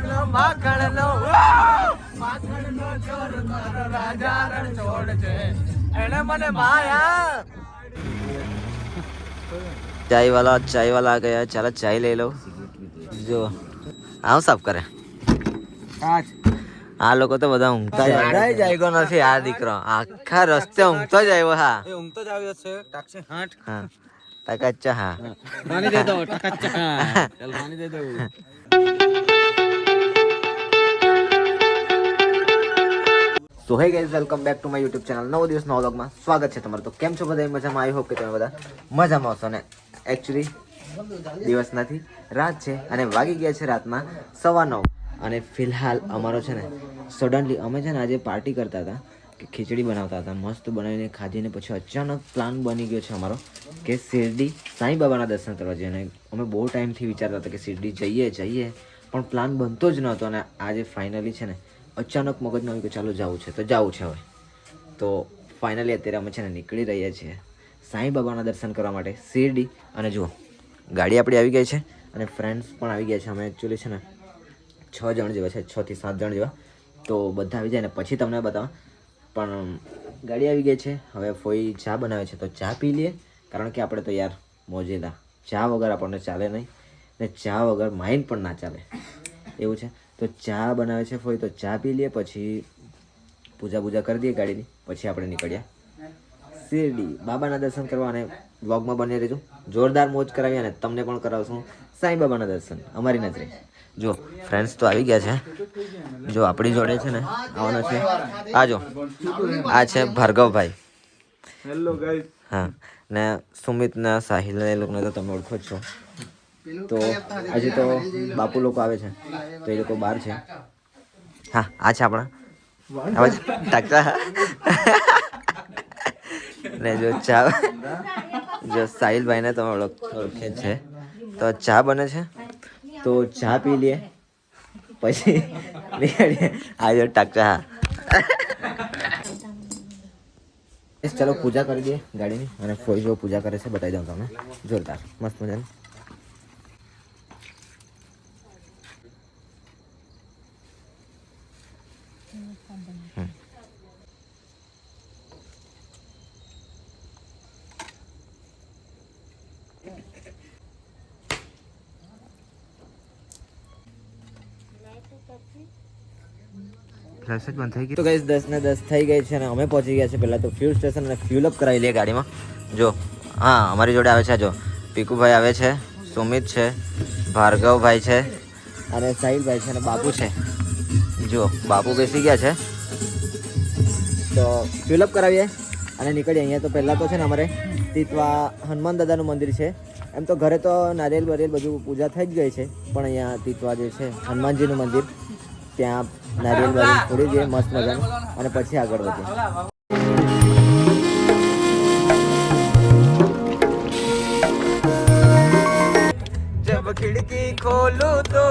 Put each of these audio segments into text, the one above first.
માખણનો માખણનો. માખણનો ચોર મારો રાજા રણ છોડ છે. એને મને માયા. ચાય વાલા ચાય વાલા આ ગયા. ચાલો ચાય લઈ લો. જો આવ સાફ કરે. આ લોકો તો બધા ઊંઘતા જ જરાય જાયગો નથી આ દીકરો. આખા રસ્તે ઊંઘતો જ આવ્યો હા. એ ઊંઘતો જ આવ્યો છે. ટાકશે હાટ હા. ટકાચ્ચા હા. પાણી દે દો ટકચ્ચા ચાલ પાણી દે દો તો hey guys welcome back to my YouTube channel નવો દિવસ, નવો વ્લોગમાં સ્વાગત છે તમારું. તો કેમ છો બધા? મજામાં? આવી હોપ કે તમે બધા મજામાં હશો. ને એકચ્યુઅલી દિવસ નથી, રાત છે અને વાગી ગયા છે રાતના સવા નવ. અને ફિલહાલ અમારો છે ને સડનલી અમે છે ને આજે પાર્ટી કરતા હતા, કે ખીચડી બનાવતા હતા. મસ્ત બનાવીને ખાધીને પછી અચાનક પ્લાન બની ગયો છે અમારો, કે શિરડી સાંઈ બાબાના દર્શન કરવા જઈએ. અને અમે બહુ ટાઈમથી વિચારતા હતા કે શિરડી જઈએ જઈએ, પણ પ્લાન બનતો જ નહોતો. અને આજે ફાઇનલી છે ને અચાનક મગજમાં આવ્યું કે ચાલો જવું છે, તો જવું છે હવે. તો ફાઇનલી અત્યારે અમે છે ને નીકળી રહ્યા છીએ સાંઈ બાબાના દર્શન કરવા માટે, શિરડી. અને જુઓ, ગાડી આપણી આવી ગઈ છે અને ફ્રેન્ડ્સ પણ આવી ગયા છે. અમે એકચ્યુઅલી છે ને છ જણ જેવા છે, છથી સાત જણ જેવા. તો બધા આવી જાય ને પછી તમને બતાવો પણ ગાડી આવી ગઈ છે. હવે ફોઈ ચા બનાવે છે, તો ચા પી લઈએ. કારણ કે આપણે તો યાર મોજેલા ચા વગર આપણને ચાલે નહીં. ને ચા વગર માઇન્ડ પણ ના ચાલે. એવું છે. તો ચા બનાવે છે ફોઈ તો ચા પી લઈએ પછી પૂજા પૂજા કરી દઈએ ગાડીની પછી આપણે નીકળ્યા. શિરડી બાબાના દર્શન કરવા અને વ્લોગમાં બની રહેજો. જોરદાર મોજ કરાવી અને તમને પણ કરાવશું સાંઈ બાબાના દર્શન અમારી નજરે. જો ફ્રેન્ડ્સ તો આવી ગયા છે. જો આપણી જોડે છે ને આવવાના છે. આ જો આ છે ભાર્ગવભાઈ. હેલો ગાઈસ હા ને સુમિત ને સાહિલ ને એ લોકોને તો તમે ઓળખો જ છો. તો આજે તો બાપુ લોકો આવે છે. તો એ લોકો બહાર છે. હા, આ છે આપણા. ટાકતા ને જો ચા જો સાહિલભાઈને તમે ઓળખ છે. તો ચા બને છે. તો ચા પી લઈએ પછી નીકળીએ આ જો ટાકતા હા બસ ચાલો પૂજા કરી દઈએ ગાડીની. અને ફોઈ જો પૂજા કરે છે, બતાવી દઉં તમને. જોરદાર. મસ્ત મજાની હમ. ફ્લેશ થઈ ગઈ. દસ ને દસ થઈ ગઈ છે અને અમે પહોંચી ગયા છે. પહેલાં તો ફ્યુલ સ્ટેશન અને ફ્યુલ અપ કરાવી લઈએ ગાડીમાં. જો, હા, અમારી જોડે આવે છે જો. પીકુભાઈ આવે છે, સુમિત છે, ભાર્ગવભાઈ છે અને સાહિલભાઈ છે અને બાપુ છે. જો, બાપુ બેસી ગયા છે. તો ફ્યુલ અપ કરાવીએ અને નીકળીએ. અહીંયા તો પહેલાં તો છે ને અમારે તીતવા હનુમાન દાદાનું મંદિર છે. એમ તો ઘરે તો નારિયેલ બરિયેલ બધું પૂજા થઈ જ ગઈ છે પણ અહીંયા તીતવા જે છે હનુમાનજીનું મંદિર ત્યાં નારિયેલ બારિયેલ ફોડી દઈએ મસ્ત મજાનું અને પછી આગળ વધીએ जब खिड़की खोलूं तो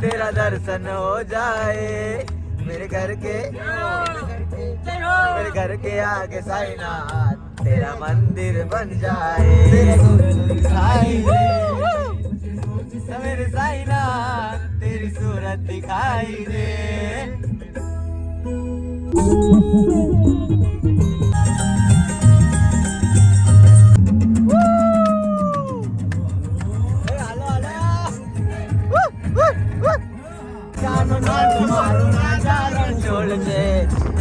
तेरा दर्शन हो जाए मेरे घर के मेरे घर के आगे साईनाथ तेरा मंदिर बन जाए दिखाई दे मेरे साईनाथ तेरी सूरत दिखाई दे કાનો નાથ મારો રાજા રણછોડ છે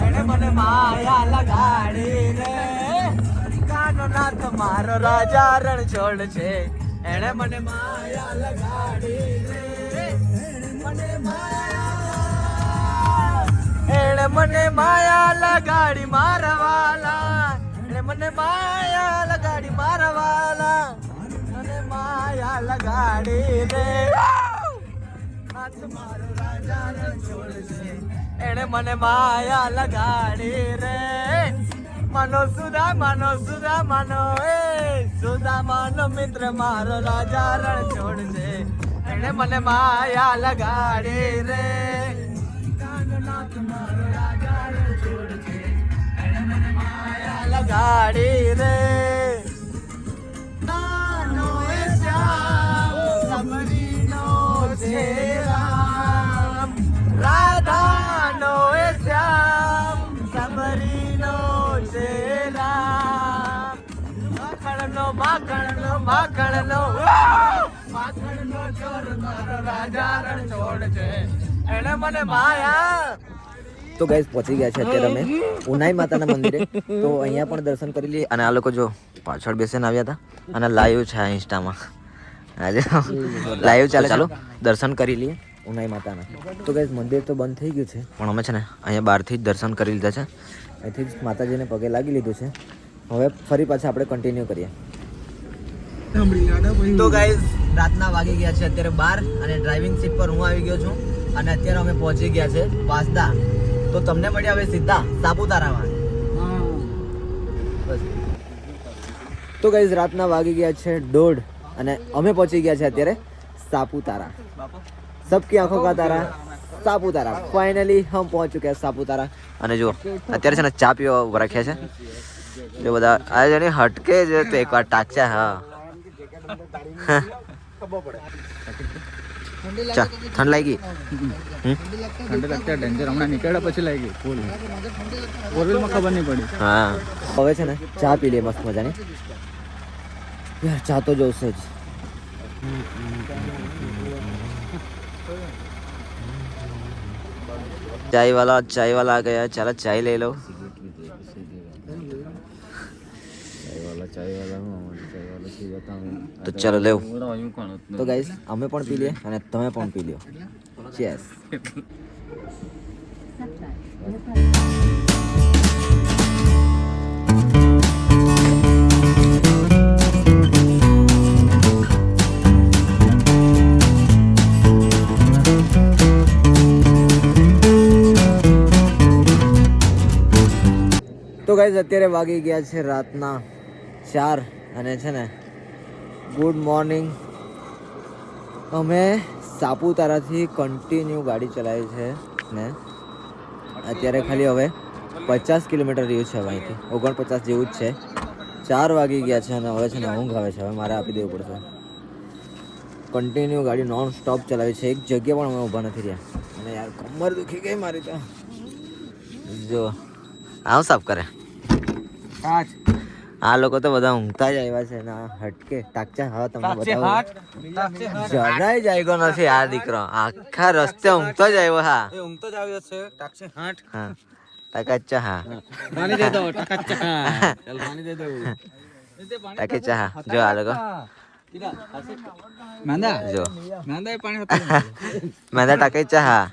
એણે મને માયા લગાડી રે નાથ મારો રાજા રણછોડ છે. એણે મને માયા લગાડી. એણે મને માયા લગાડી મારવાલા. એણે મને માયા લગાડી મારવાલા. મને માયા લગાડી રે. હાથ મારો રાજા રણછોડ છે. એણે મને માયા લગાડી રે. મનો સુધા, માનો સુધા, માનો. એ સુધા માનો મિત્ર, મારો રાજા રણ છોડ છે એને મને માયા લગાડી રે. કાનનાથ રાજા રણ રે. તાનો એ શ્યામ સમરીનો છે રામ રાધાનો માખણનો માખણનો. માખણનો ચોર મારો રાજા રણ છોડ છે. એને મને માયા. તો ગાઈસ પહોંચી ગયા છે અત્યારે અમે ઉનાઈ માતાના મંદિરે. તો અહીંયા પણ દર્શન કરી લઈએ. અને આ લોકો જો પાછળ બેસીને આવ્યા હતા અને લાઈવ છે આ ઇન્સ્ટામાં. આજે લાઈવ ચાલે ચાલો, દર્શન કરી લઈએ ઉનાઈ માતાના. તો ગાઈસ મંદિર તો બંધ થઈ ગયું છે. પણ અમે છે ને અહીંયા બહારથી જ દર્શન કરી લીધા છે. અહીંથી જ માતાજીને પગે લાગી લીધું છે. હવે ફરી પાછા આપણે કન્ટિન્યુ કરીએ. તો ગાઈઝ રાતના વાગી ગયા છે અત્યારે બાર અને ડ્રાઇવિંગ સીટ પર હું આવી ગયો છું અને અત્યારે અમે પહોંચી ગયા છે વાસદા. તો તમને મળ્યા હવે સીધા સાપુતારામાં. તો ગાઈઝ રાતના વાગી ગયા છે દોઢ અને અમે પહોંચી ગયા છે અત્યારે સાપુતારા. સબકી આંખો કા તારા? સાપુતારા. ફાઇનલી હમ પહોંચ ચુક્યા સાપુતારા. અને જો અત્યારે છે ને ચા પીવા ઊભા રાખ્યા છે. જો બધા આ છે ને હટકે છે તો એકવાર ટાચ્યા હા. ઠંડ લાગી ઠંડ લાગતા ડેન્જર હમણાં નીકળ્યા પછી લાગી. ફૂલ ફોર વ્હીલમાં ખબર નહીં પડી હા. હવે છે ને ચા પી લઈએ મસ્ત મજાની. યાર, ચા તો જોશે જ. ચાય વાલા ચાય વાલા આ ગયા. ચાલો, ચાય લઈ લો. તો ચાલો લેવું. તો ગાઈસ અમે પણ પી લઈએ અને તમે પણ પી લ્યો. ચેસ તો ગાઈઝ અત્યારે વાગી ગયા છે રાતના ચાર અને છે ને ગુડ મોર્નિંગ. અમે સાપુતારાથી કન્ટિન્યુ ગાડી ચલાવી છે ને. અત્યારે ખાલી હવે પચાસ કિલોમીટર રહ્યું છે અહીંથી. ઓગણપચાસ જેવું જ છે. ચાર વાગી ગયા છે અને હવે છે ને ઊંઘ આવે છે. હવે મારે આપી દેવું પડશે. કન્ટિન્યુ ગાડી નોન સ્ટોપ ચલાવી છે. એક જગ્યા પણ અમે ઊભા નથી રહ્યા. અને યાર કમર દુખી ગઈ મારી તો. જો. આવ સાફ કરે. પાંચ આ લોકો તો બધા ઊંઘતા જ આવ્યા છે ને આ હટકે. ટાકચા હા તમને બતાવું. જરાય જાયગો નથી આ દીકરો. આખા રસ્તે ઊંઘતો જ આવ્યો હા. ઊંઘતો જ આવ્યો છે. ટાકશે હાટ. હા. ટાકાચા હા. પાણી દે દો ટકા ચાલ પાણી દે દો. ટાકેચા હા. જો આ લોકો. માંદા. જો. માંદા પાણી હતું. મેં ટાકેચા હા.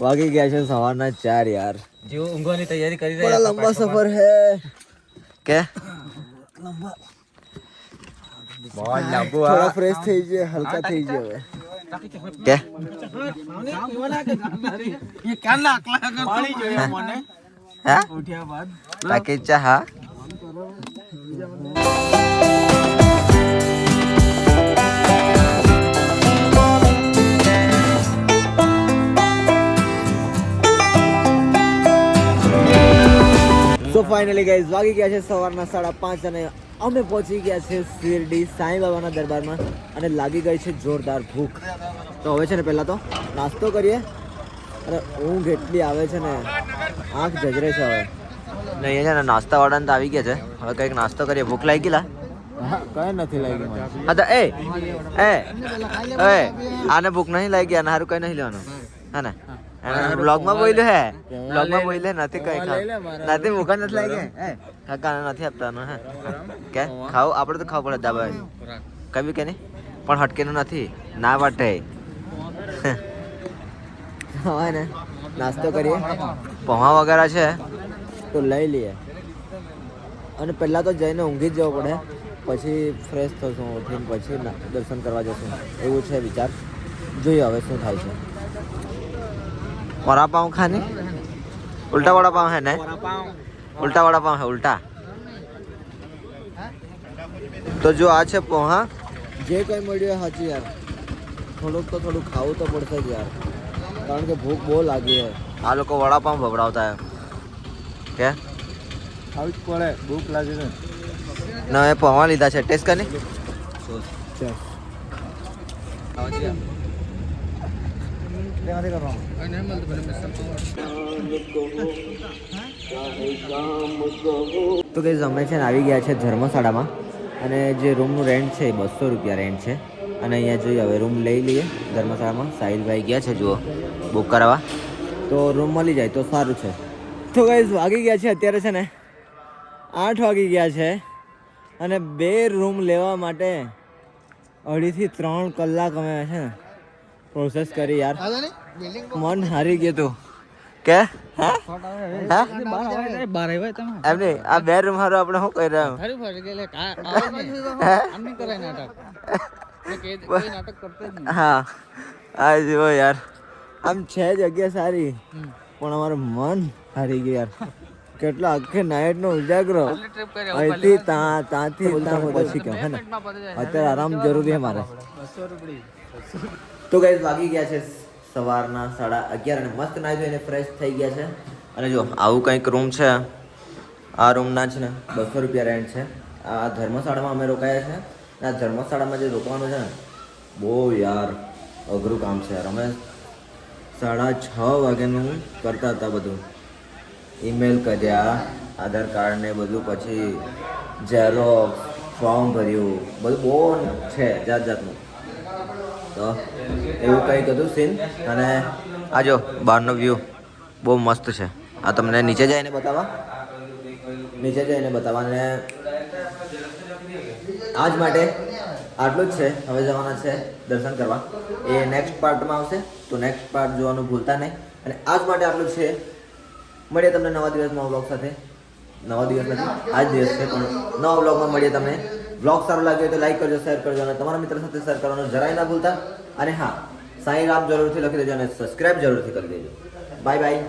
વાગી ગયા છે સવારના ચાર યાર. જેવો ઊંઘવાની તૈયારી કરી બડા લંબા સફર હે. કે? થોડા ફ્રેશ થઈ જાય હલકા થઈ જાય હવે. કે? પાણી જોઈએ મને? હા? ઉઠ્યા બાદ. ટાકેચા હા? સો ફાઇનલી ગાઈઝ વાગી ગયા છે સવારના સાડા પાંચ અને અમે પહોંચી ગયા છે શિરડી સાંઈ બાબાના દરબારમાં અને લાગી ગઈ છે જોરદાર ભૂખ. તો હવે છે ને પહેલાં તો નાસ્તો કરીએ. અરે ઊંઘ એટલી આવે છે ને આંખ જજરે છે હવે. ને અહીંયા છે ને નાસ્તાવાળાને તો આવી ગયા છે. હવે કંઈક નાસ્તો કરીએ. ભૂખ લાગી ગયેલા કઈ નથી લાગી હા તો એ એ એ આને ભૂખ નહીં લાગી અને સારું કઈ નહીં લેવાનું. હા ને? બ્લોગમાં બોલ્યો હે. બ્લોગમાં બોલ્યું નથી કઈ ખાવ. નથી ભૂખ નથી લાગી કાકા નથી આપતાનો હે. કે ખાવ આપણે તો ખાવ પડે દાબા બી કે નહીં પણ હટકેનું નથી ના વાટે. હવે ને નાસ્તો કરીએ. પૌવા વગેરે છે? તો લઈ લઈએ. અને પહેલાં તો જઈને ઊંઘી જ જવું પડે. પછી ફ્રેશ થશું ઉઠીને પછી દર્શન કરવા જશું. એવું છે વિચાર. જોઈએ હવે શું થાય છે. વડા पाव खाने उल्टा वड़ा पाव હે ना ઉલ્ટા વડા પાઉં હે ઉલ્ટા. તો જો આ છે પોહા જે કંઈ મળ્યું હાજી યાર. થોડુંક તો થોડુંક ખાવું તો પડશે જ યાર. કારણ કે ભૂખ બહુ લાગી છે આ લોકો વડાપાવ ભભરાવતા હે. કે? ખાવું જ પડે ભૂખ લાગે છે ના એ પૌવા લીધા છે. ટેસ્ટ કરી તેમાંથી કરવાનું અને મળતું ભલે મિસલ તો કઈ અમે છે ને આવી ગયા છે ધર્મશાળામાં અને જે રૂમનું રેન્ટ છે એ બસો રૂપિયા રેન્ટ છે. અને અહીંયા જોઈએ હવે રૂમ લઈ લઈએ ધર્મશાળામાં. સાહિલભાઈ ગયા છે જુઓ બુક કરાવવા. તો રૂમ મળી જાય તો સારું છે. તો કઈ વાગી ગયા છે અત્યારે છે ને આઠ વાગી ગયા છે અને બે રૂમ લેવા માટે અઢીથી ત્રણ કલાક અમે છે ને પ્રોસેસ કરી યાર. મન હારી ગયું તું. કે? હા? હા? બાર આવ્યા તમે એમ નહીં આ બે રૂમ હારું આપણે શું કરી રહ્યા હા? આ જુઓ યાર. આમ છે જગ્યા સારી. પણ અમારું મન હારી ગયું યાર. કેટલો આખી નાઇટ નો ઉજાગરો. અહીંથી ત્યાં ત્યાંથી ત્યાં પછી કેમ હે ને અત્યારે આરામ જરૂરી છે મારે. બસો રૂપિયા તો ગાઈઝ વાગી ગયા છે સવારના સાડા અગિયાર અને મસ્ત નાહી ધોઈને ફ્રેશ થઈ ગયા છે. અને જો આવું કંઈક રૂમ છે. આ રૂમના છે ને બસો રૂપિયા રેન્ટ છે. આ ધર્મશાળામાં અમે રોકાયા છે. અને આ ધર્મશાળામાં જે રોકવાનું છે ને બહુ યાર અઘરું કામ છે યાર. અમે સાડા છ વાગ્યાનું કરતા હતા બધું. ઈમેલ કર્યા, આધાર કાર્ડ ને બધું પછી ઝેરોક્સ ફોર્મ ભર્યું. બધું બહુ છે જાત જાતનું. તો એવું કંઈક હતું સીન અને આ જો, બહારનો વ્યૂ બહુ મસ્ત છે. આ તમને નીચે જઈને બતાવવા. નીચે જઈને બતાવવા. અને આજ માટે આટલું જ છે. હવે જવાના છે દર્શન કરવા. એ નેક્સ્ટ પાર્ટમાં આવશે. તો નેક્સ્ટ પાર્ટ જોવાનું ભૂલતા નહીં. અને આજ માટે આટલું છે. મળીએ તમને નવા દિવસમાં બ્લોગ સાથે. નવા દિવસ નથી, આજ દિવસ છે, પણ નવા બ્લોગમાં મળીએ તમને. બ્લોગ સારો લાગ્યો તો લાઈક કરજો શેર કરજો અને તમારા મિત્ર સાથે શેર કરવાનું જરાય ના ભૂલતા. અને હા, સાઈન આપ જરૂરથી લખી દેજો અને સબસ્ક્રાઇબ જરૂરથી કરી દેજો. Bye bye